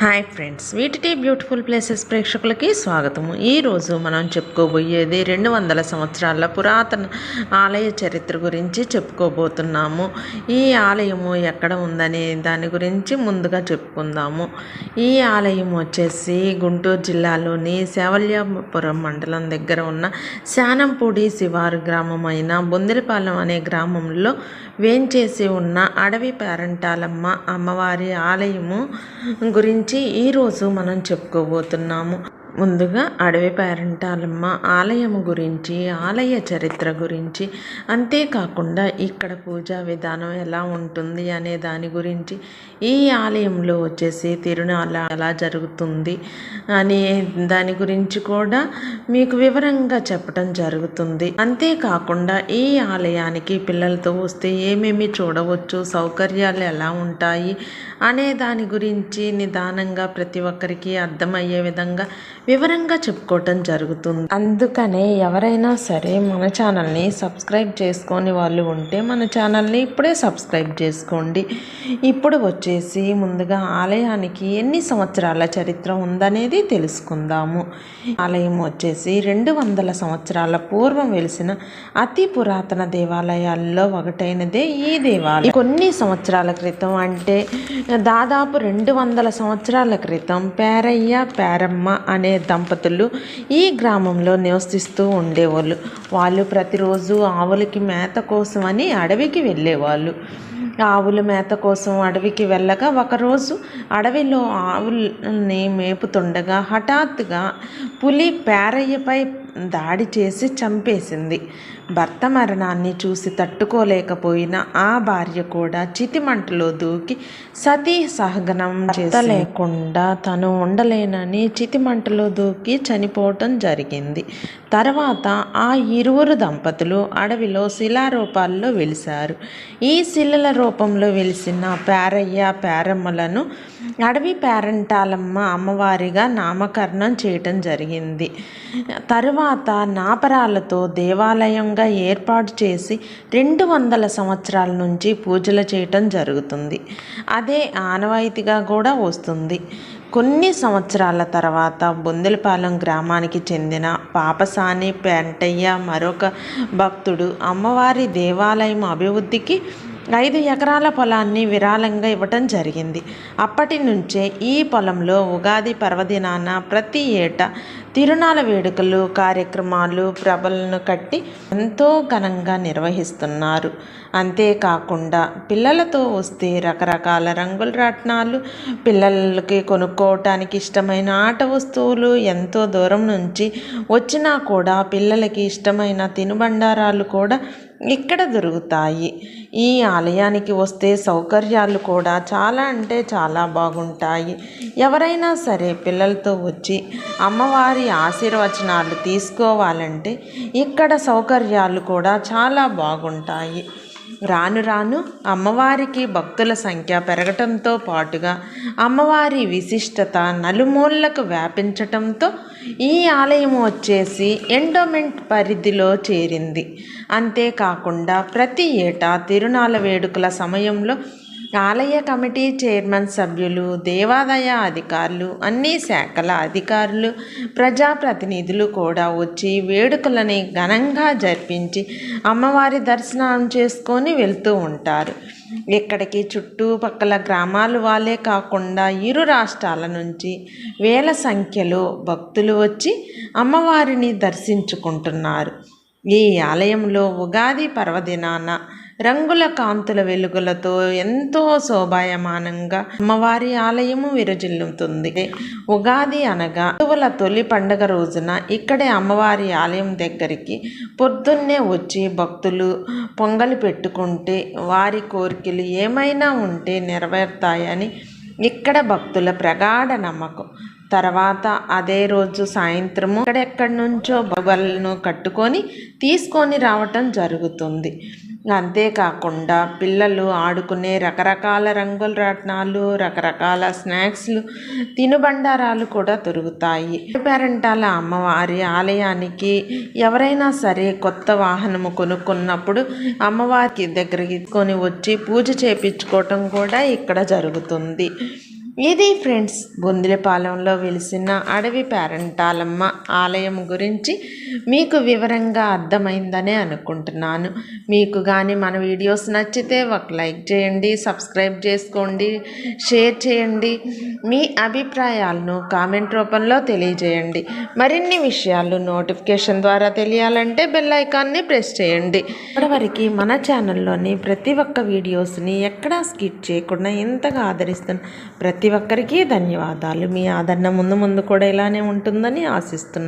Hi friends వీటి beautiful places ప్రేక్షకులకి స్వాగతము. ఈరోజు మనం చెప్పుకోబోయేది రెండు వందల సంవత్సరాల పురాతన ఆలయ చరిత్ర గురించి చెప్పుకోబోతున్నాము. ఈ ఆలయము ఎక్కడ ఉందనే దాని గురించి ముందుగా చెప్పుకుందాము. ఈ ఆలయం వచ్చేసి గుంటూరు జిల్లాలోని శవల్యాపురం మండలం దగ్గర ఉన్న శానంపూడి శివారు గ్రామం అయిన బొందిలిపాలెం అనే గ్రామంలో వేంచేసి ఉన్న అడవి పేరంటాలమ్మ అమ్మవారి ఆలయము గురించి ఈరోజు మనం చెప్పుకోబోతున్నాము. ముందుగా అడవి పేరంటాలమ్మ ఆలయం గురించి ఆలయ చరిత్ర గురించి అంతేకాకుండా ఇక్కడ పూజా విధానం ఎలా ఉంటుంది అనే దాని గురించి ఈ ఆలయంలో వచ్చేసి తిరునాళ ఎలా జరుగుతుంది అనే దాని గురించి కూడా మీకు వివరంగా చెప్పడం జరుగుతుంది. అంతేకాకుండా ఈ ఆలయానికి పిల్లలతో వస్తే ఏమేమి చూడవచ్చు సౌకర్యాలు ఎలా ఉంటాయి అనే దాని గురించి నిదానంగా ప్రతి ఒక్కరికి అర్థమయ్యే విధంగా వివరంగా చెప్పుకోవటం జరుగుతుంది. అందుకనే ఎవరైనా సరే మన ఛానల్ని సబ్స్క్రైబ్ చేసుకొని వాళ్ళు ఉంటే మన ఛానల్ని ఇప్పుడే సబ్స్క్రైబ్ చేసుకోండి. ఇప్పుడు వచ్చేసి ముందుగా ఆలయానికి ఎన్ని సంవత్సరాల చరిత్ర ఉందనేది తెలుసుకుందాము. ఆలయం వచ్చేసి రెండు వందల సంవత్సరాల పూర్వం వెలిసిన అతి పురాతన దేవాలయాల్లో ఒకటైనదే ఈ దేవాలయం. కొన్ని సంవత్సరాల క్రితం అంటే దాదాపు రెండు వందల సంవత్సరాల క్రితం పేరయ్య పేరమ్మ అనే దంపతులు ఈ గ్రామంలో నివసిస్తూ ఉండేవాళ్ళు. వాళ్ళు ప్రతిరోజు ఆవులకి మేత కోసమని అడవికి వెళ్ళేవాళ్ళు. ఆవుల మేత కోసం అడవికి వెళ్ళగా ఒకరోజు అడవిలో ఆవుల్ని మేపుతుండగా హఠాత్తుగా పులి పేరయ్యపై దాడి చేసి చంపేసింది. భర్త మరణాన్ని చూసి తట్టుకోలేకపోయిన ఆ భార్య కూడా చితిమంటలో దూకి సతీ సహగనం లేకుండా తను ఉండలేనని చితిమంటలో దూకి చనిపోవటం జరిగింది. తర్వాత ఆ ఇరువురు దంపతులు అడవిలో శిలారూపాల్లో వెలిశారు. ఈ శిలల రూపంలో వెలిసిన పేరయ్య పేరమ్మలను అడవి పేరంటాలమ్మ అమ్మవారిగా నామకరణం చేయటం జరిగింది. తరువాత నాపరాలతో దేవాలయంగా ఏర్పాటు చేసి రెండు వందల సంవత్సరాల నుంచి పూజలు చేయటం జరుగుతుంది. అదే ఆనవాయితీగా కూడా వస్తుంది. కొన్ని సంవత్సరాల తర్వాత బొందెలపాలెం గ్రామానికి చెందిన పాపసాని పెంటయ్య మరొక భక్తుడు అమ్మవారి దేవాలయం అభివృద్ధికి ఐదు ఎకరాల పొలాన్ని విరాళంగా ఇవ్వటం జరిగింది. అప్పటి నుంచే ఈ పొలంలో ఉగాది పర్వదినాన ప్రతి ఏటా తిరునాళ్ళ వేడుకలు కార్యక్రమాలు ప్రభలను కట్టి ఎంతో ఘనంగా నిర్వహిస్తున్నారు. అంతేకాకుండా పిల్లలతో వస్తే రకరకాల రంగుల రత్నాలు పిల్లలకి కొనుక్కోవటానికి ఇష్టమైన ఆట వస్తువులు ఎంతో దూరం నుంచి వచ్చినా కూడా పిల్లలకి ఇష్టమైన తినుబండారాలు కూడా ఇక్కడ దొరుకుతాయి. ఈ ఆలయానికి వస్తే సౌకర్యాలు కూడా చాలా అంటే చాలా బాగుంటాయి. ఎవరైనా సరే పిల్లలతో వచ్చి అమ్మవారి ఆశీర్వచనాలు తీసుకోవాలంటే ఇక్కడ సౌకర్యాలు కూడా చాలా బాగుంటాయి. రాను రాను అమ్మవారికి భక్తుల సంఖ్య పెరగటంతో పాటుగా అమ్మవారి విశిష్టత నలుమూలలకు వ్యాపించటంతో ఈ ఆలయం వచ్చేసి ఎండోమెంట్ పరిధిలో చేరింది. అంతేకాకుండా ప్రతి ఏటా తిరునాల వేడుకల సమయంలో ఆలయ కమిటీ చైర్మన్ సభ్యులు దేవాదాయ అధికారులు అన్ని శాఖల అధికారులు ప్రజాప్రతినిధులు కూడా వచ్చి వేడుకలని ఘనంగా జరిపించి అమ్మవారి దర్శనం చేసుకొని వెళ్తూ ఉంటారు. ఇక్కడికి చుట్టుపక్కల గ్రామాల వాళ్ళే కాకుండా ఇరు రాష్ట్రాల నుంచి వేల సంఖ్యలో భక్తులు వచ్చి అమ్మవారిని దర్శించుకుంటున్నారు. ఈ ఆలయంలో ఉగాది పర్వదినాన రంగుల కాంతుల వెలుగులతో ఎంతో శోభాయమానంగా అమ్మవారి ఆలయము విరజిల్లుతుంది. ఉగాది అనగా హిందువుల తొలి పండుగ రోజున ఇక్కడే అమ్మవారి ఆలయం దగ్గరికి పొద్దున్నే వచ్చి భక్తులు పొంగలి పెట్టుకుంటే వారి కోరికలు ఏమైనా ఉంటే నెరవేరుతాయని ఇక్కడ భక్తుల ప్రగాఢ నమ్మకం. తర్వాత అదే రోజు సాయంత్రము ఎక్కడెక్కడి నుంచో బొగలను కట్టుకొని తీసుకొని రావటం జరుగుతుంది. అంతేకాకుండా పిల్లలు ఆడుకునే రకరకాల రంగుల రత్నాలు రకరకాల స్నాక్స్లు తినుబండారాలు కూడా దొరుకుతాయి. పేరంటాల అమ్మవారి ఆలయానికి ఎవరైనా సరే కొత్త వాహనము కొనుక్కున్నప్పుడు అమ్మవారికి దగ్గరికి కొని వచ్చి పూజ చేపించుకోవటం కూడా ఇక్కడ జరుగుతుంది. ఇది ఫ్రెండ్స్? బొందిలపాలెంలో వెలిసిన అడవి పేరంటాలమ్మ ఆలయం గురించి మీకు వివరంగా అర్థమైందనే అనుకుంటున్నాను. మీకు కానీ మన వీడియోస్ నచ్చితే ఒక లైక్ చేయండి సబ్స్క్రైబ్ చేసుకోండి షేర్ చేయండి. మీ అభిప్రాయాలను కామెంట్ రూపంలో తెలియజేయండి. మరిన్ని విషయాలు నోటిఫికేషన్ ద్వారా తెలియాలంటే బెల్ ఐకాన్ని ప్రెస్ చేయండి. ఇప్పటివరకు మన ఛానల్లోని ప్రతి ఒక్క వీడియోస్ని ఎక్కడా స్కిప్ చేయకుండా ఎంతగా ఆదరిస్తున్న ప్రతి ఒక్కరికి ధన్యవాదాలు. మీ ఆదరణ ముందు ముందు కూడా ఇలానే ఉంటుందని ఆశిస్తున్నాను.